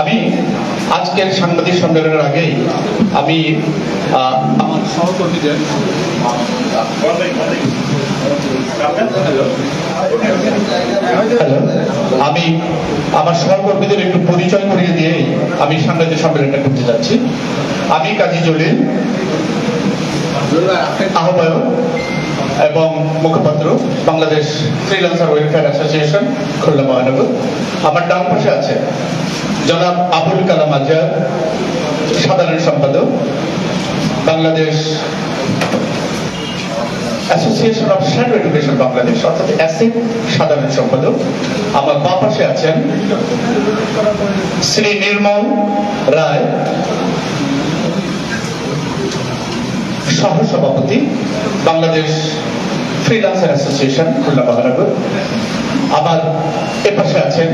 আমি আজকের সাংবাদিক সম্মেলনের আগেই আমি আমার সহকর্মীদের আমি আমার সহকর্মীদের একটু পরিচয় করিয়ে দিয়েই আমি সাংবাদিক সম্মেলনটা করতে যাচ্ছি। আমি কাজী জলিল, আহ্বায়ক এবং মুখপাত্র Bangladesh freelancer welfare association Khulna মহানগর। আমার ডান পাশে আছে জনাব আবুল কালাম আজাদ, সাধারণ সম্পাদক, Bangladesh association of shadow education Bangladesh অর্থাৎ অ্যাসিড সাধারণ সম্পাদক। আমার বাঁ পাশে আছেন শ্রী নির্মল রায় সহসভাপতি বাংলাদেশ ফ্রিল্যান্সার অ্যাসোসিয়েশন খুলনা মহানগর। আমার এপাশে আছেন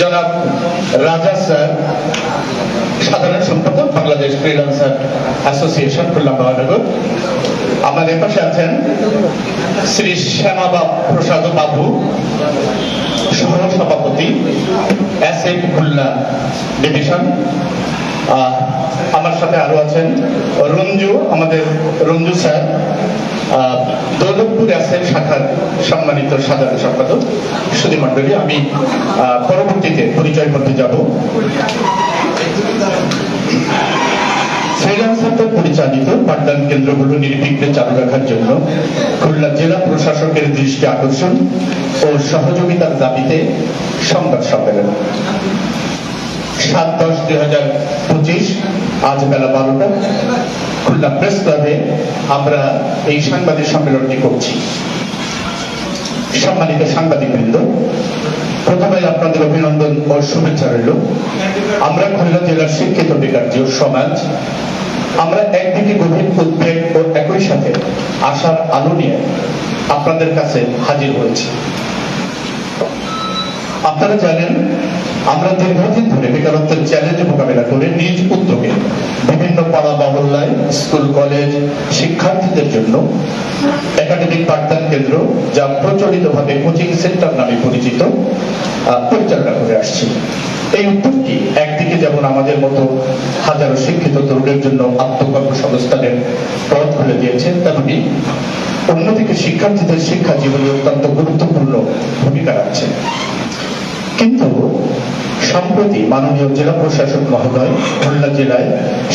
জনাব রাজা স্যার, সাধারণ সম্পাদক, বাংলাদেশ ফ্রিল্যান্সার অ্যাসোসিয়েশন খুলনা মহানগর। আমার এপাশে আছেন শ্রী শ্যামা প্রসাদ বাবু, সহ সভাপতি, এস এম খুলনা ডিভিশন আমার সাথে আরও আছেন রঞ্জু, আমাদের রঞ্জু স্যার। দৌলতপুর অ্যাসেট শাখার সম্মানিত সাধারণ সম্পাদক সুধী মন্ডলী আমি পরবর্তীতে পরিচয় করতে যাব। পরিচালিত পাঠদান কেন্দ্রগুলো নির্বিঘ্নে চালু রাখার জন্য খুলনা জেলা প্রশাসকের দৃষ্টি আকর্ষণ ও সহযোগিতার দাবিতে সংবাদ সম্মেলন। সাত দশ দুই হাজার পঁচিশ, আজ বেলা বারোটা। খুলনা প্রেস ক্লাবে আমরা এই সাংবাদিক সম্মেলনটি করছি। সম্মানিত সাংবাদিকবৃন্দ, প্রথমে আপনাদের অভিনন্দন ও শুভেচ্ছা রইল। আমরা খুলনা জেলার শিক্ষিত বেকার সমাজ, আমরা একদিকে গভীর উদ্বেগ ও একই সাথে আশার আলো নিয়ে আপনাদের কাছে হাজির হয়েছি। আপনারা জানেন আমরা দীর্ঘদিন ধরে বেকারত্বের চ্যালেঞ্জ মোকাবেলা করে নিজ উদ্যোগে বিভিন্ন পাড়া মহল্লায় স্কুল, কলেজ শিক্ষার্থীদের জন্য একাডেমিক পাঠদান কেন্দ্র যা প্রচলিতভাবে কোচিং সেন্টার নামে পরিচিত পরিচালনা করে আসছি। এই উদ্যোগটি একদিকে যেমন আমাদের মতো হাজারো শিক্ষিত তরুণের জন্য আত্মকর্ম সংস্থানের পথ খুলে দিয়েছে, তেমনি অন্যদিকে শিক্ষার্থীদের শিক্ষা জীবনে অত্যন্ত গুরুত্বপূর্ণ ভূমিকা রাখছে। কিন্তু সম্প্রতি মাননীয় জেলা প্রশাসক মহোদয়, খুলনা জেলায়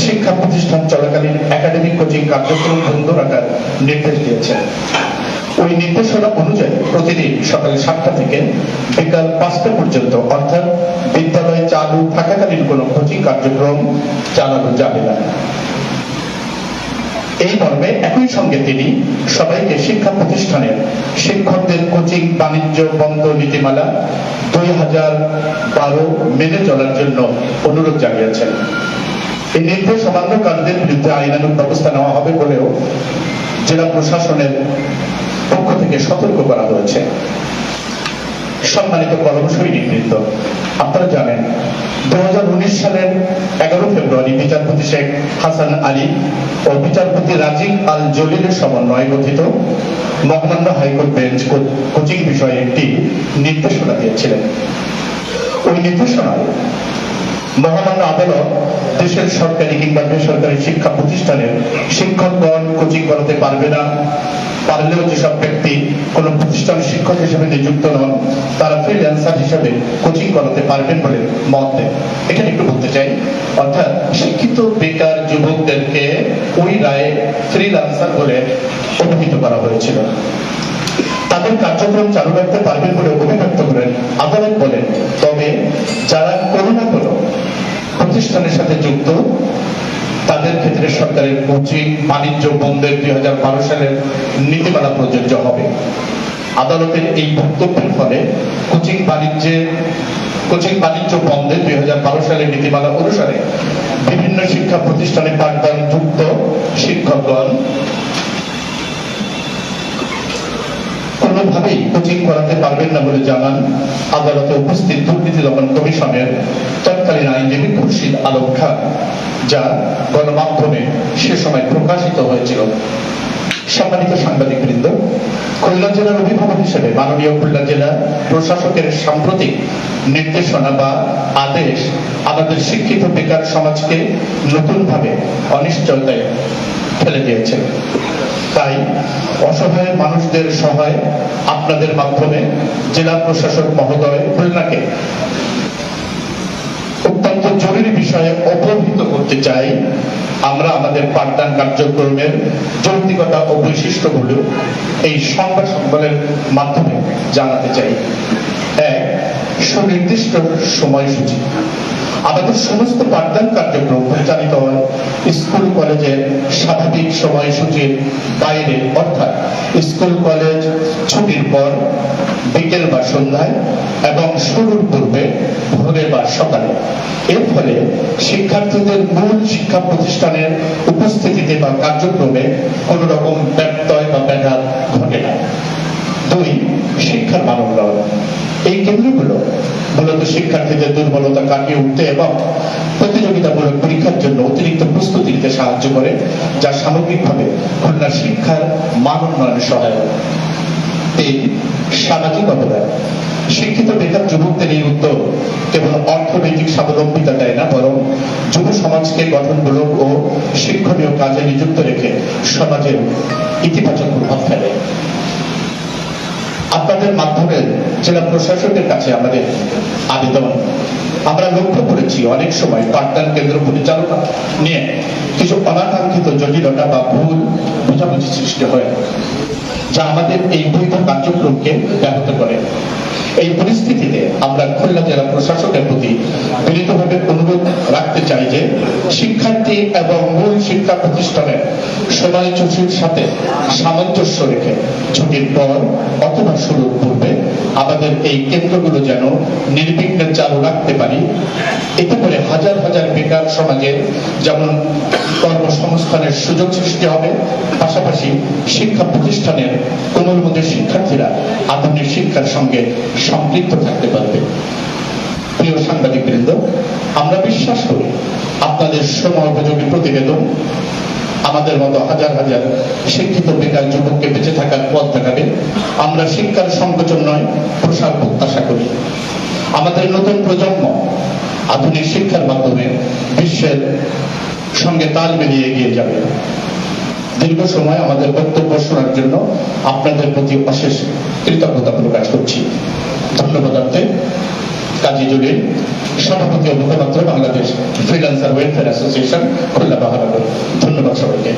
শিক্ষা প্রতিষ্ঠান চলাকালীন একাডেমিক কোচিং কার্যক্রম বন্ধ রাখার নির্দেশ দিয়েছেন। ওই নির্দেশনা অনুযায়ী প্রতিদিন সকাল সাতটা থেকে বিকাল পাঁচটা পর্যন্ত, অর্থাৎ বিদ্যালয় চালু থাকাকালীন কোনো কোচিং কার্যক্রম চালানো যাবে না। এই মর্মে একই সঙ্গে তিনি সবাইকে শিক্ষা প্রতিষ্ঠানের শিক্ষকদের কোচিং বাণিজ্য বন্ধ নীতিমালা দুই হাজার বারো মেনে চলার জন্য অনুরোধ জানিয়েছেন। এই নির্দেশ অমান্যকারীদের বিরুদ্ধে আইনানুক ব্যবস্থা নেওয়া হবে বলেও জেলা প্রশাসনের পক্ষ থেকে সতর্ক করা হয়েছে। সম্মানিত কর্মসৈনিক বৃন্দ, আপনারা জানেন দু সালের এগারো ফেব্রুয়ারি বিচারপতি শেখ হাসান আলী ও বিচারপতি রাজিক আল জলিলের সমন্বয়ে গঠিত মহামান্য হাইকোর্ট বেঞ্চ কোচিং বিষয়ে একটি নির্দেশনা দিয়েছিলেন। ওই নির্দেশনায় মহামান্য আদালত দেশের সরকারি কিংবা বেসরকারি শিক্ষা প্রতিষ্ঠানের শিক্ষকগণ কোচিং করাতে পারবে না পারলেও যেসব ব্যক্তি কোন প্রতিষ্ঠান শিক্ষক হিসেবে নিযুক্ত নন, তারা ফ্রিল্যান্সার হিসেবে কোচিং করাতে পারবেন বলে মত দেন এখানে একটু বলতে চাই, অর্থাৎ শিক্ষিত বেকার যুবকদেরকে ওই রায়ে ফ্রিল্যান্সার বলে অভিহিত করা হয়েছিল। তাদের কার্যক্রম চালু রাখতে পারবেন বলে অভিব্যক্ত করেন আদালত বলেন, তবে যারা কোনো না কোনো প্রতিষ্ঠানের সাথে যুক্ত তাদের ক্ষেত্রে সরকারের কোচিং বাণিজ্য বন্ধের দুই হাজার বারো সালের নীতিমালা প্রযোজ্য হবে। আদালতের এই বক্তব্যের ফলে কোচিং বাণিজ্যের কোচিং বাণিজ্য বন্ধে দুই হাজার বারো সালের নীতিমালা অনুসারে বিভিন্ন শিক্ষা প্রতিষ্ঠানে পাঠদান যুক্ত শিক্ষকগণ কোনোভাবেই কোচিং করাতে পারবেন না বলে জানান আদালতে উপস্থিত দুর্নীতি দমন কমিশনের তৎকালীন আইনজীবী খুরশিদ আলম খান যা গণমাধ্যমে সে সময় প্রকাশিত হয়েছিল। সম্মানিত সাংবাদিক বৃন্দ খুলনা জেলার অভিভাবক হিসেবে মাননীয় খুলনা জেলা প্রশাসকের সাম্প্রতিক নির্দেশনা বা আদেশ আমাদের শিক্ষিত বেকার সমাজকে নতুনভাবে অনিশ্চয়তায় ফেলে দিয়েছে। তাই অসহায় মানুষদের সহায় আপনাদের মাধ্যমে জেলা প্রশাসক মহোদয় খুলনাকে জরুরি বিষয়ে অবহিত করতে চাই, আমরা আমাদের পাঠদান কার্যক্রমের যৌক্তিকতা ও বৈশিষ্ট্যগুলো এই সংবাদ সম্মেলনের মাধ্যমে জানাতে চাই। এক, সুনির্দিষ্ট সময়সূচি। আমাদের সমস্ত পাঠদান কার্যক্রম পরিচালিত হয় স্কুল, কলেজের স্বাভাবিক সময়সূচির বাইরে, অর্থাৎ স্কুল, কলেজ ছুটির পর বিকেল বা সন্ধ্যায় এবং শুরুর পূর্বে ভোরে বা সকালে। এর ফলে শিক্ষার্থীদের মূল শিক্ষা প্রতিষ্ঠানের উপস্থিতিতে বা কার্যক্রমে কোন রকম ব্যত্যয় বা ব্যাঘাত ঘটে না। দুই, শিক্ষার মান এই কেন্দ্রগুলো মূলত শিক্ষার্থীদের দুর্বলতা কাটিয়ে উঠতে এবং প্রতিযোগিতামূলক পরীক্ষার জন্য অতিরিক্ত প্রস্তুতি নিতে সাহায্য করে, যা সামগ্রিকভাবে খুলনার শিক্ষার মান উন্নয়নে সহায়ক। তিন, সামাজিক অবদান। শিক্ষিত বেকার যুবকদের এই উদ্যোগ কেবল অর্থনৈতিক স্বাবলম্বিতা দেয় না, বরং যুব সমাজকে গঠনমূলক ও শিক্ষণীয় কাজে নিযুক্ত রেখে সমাজের ইতিবাচক প্রভাব ফেলে। আপনাদের মাধ্যমে জেলা প্রশাসকের কাছে আমাদের আবেদন। আমরা লক্ষ্য করেছি অনেক সময় পাঠদান কেন্দ্র পরিচালনা নিয়ে কিছু অনাকাঙ্ক্ষিত জটিলতা বা ভুল বোঝাবুঝি সৃষ্টি হয়, যা আমাদের এই বৈধ কার্যক্রমকে ব্যাহত করে। এই পরিস্থিতিতে আমরা খুলনা জেলা প্রশাসকের প্রতি বিনীতভাবে অনুরোধ রাখতে চাই যে শিক্ষার্থী এবং মূল শিক্ষা প্রতিষ্ঠানের সময়সূচির সাথে সামঞ্জস্য রেখে ছুটির পর অথবা শুরুর পূর্বে আমাদের এই কেন্দ্রগুলো যেন নির্বিঘ্নে চালু রাখতে পারি। এতে করে হাজার হাজার বেকার সমাজে যেমন কর্মসংস্থানের সুযোগ সৃষ্টি হবে, পাশাপাশি শিক্ষা প্রতিষ্ঠানের কোমলমতি শিক্ষার্থীরা আধুনিক শিক্ষার সঙ্গে সম্পৃক্ত থাকতে পারবে। প্রিয় সাংবাদিক বৃন্দ আমরা বিশ্বাস করি আপনাদের সময় উপযোগী প্রতিবেদন আমাদের মতো হাজার হাজার শিক্ষিত বেকার যুবককে বেঁচে থাকার পথ দেখাবে। আমরা শিক্ষার সংকোচন নয় প্রসার প্রত্যাশা করি। আমাদের নতুন প্রজন্ম আধুনিক শিক্ষার মাধ্যমে বিশ্বের সঙ্গে তাল মিলিয়ে এগিয়ে যাবে। দীর্ঘ সময় আমাদের বক্তব্য শোনার জন্য আপনাদের প্রতি অশেষ কৃতজ্ঞতা প্রকাশ করছি। ধন্যবাদ কাজী জলিল সভাপতি ও মুখপাত্র Bangladesh freelancer welfare association Khulna বাহানগর ধন্যবাদ সবাইকে।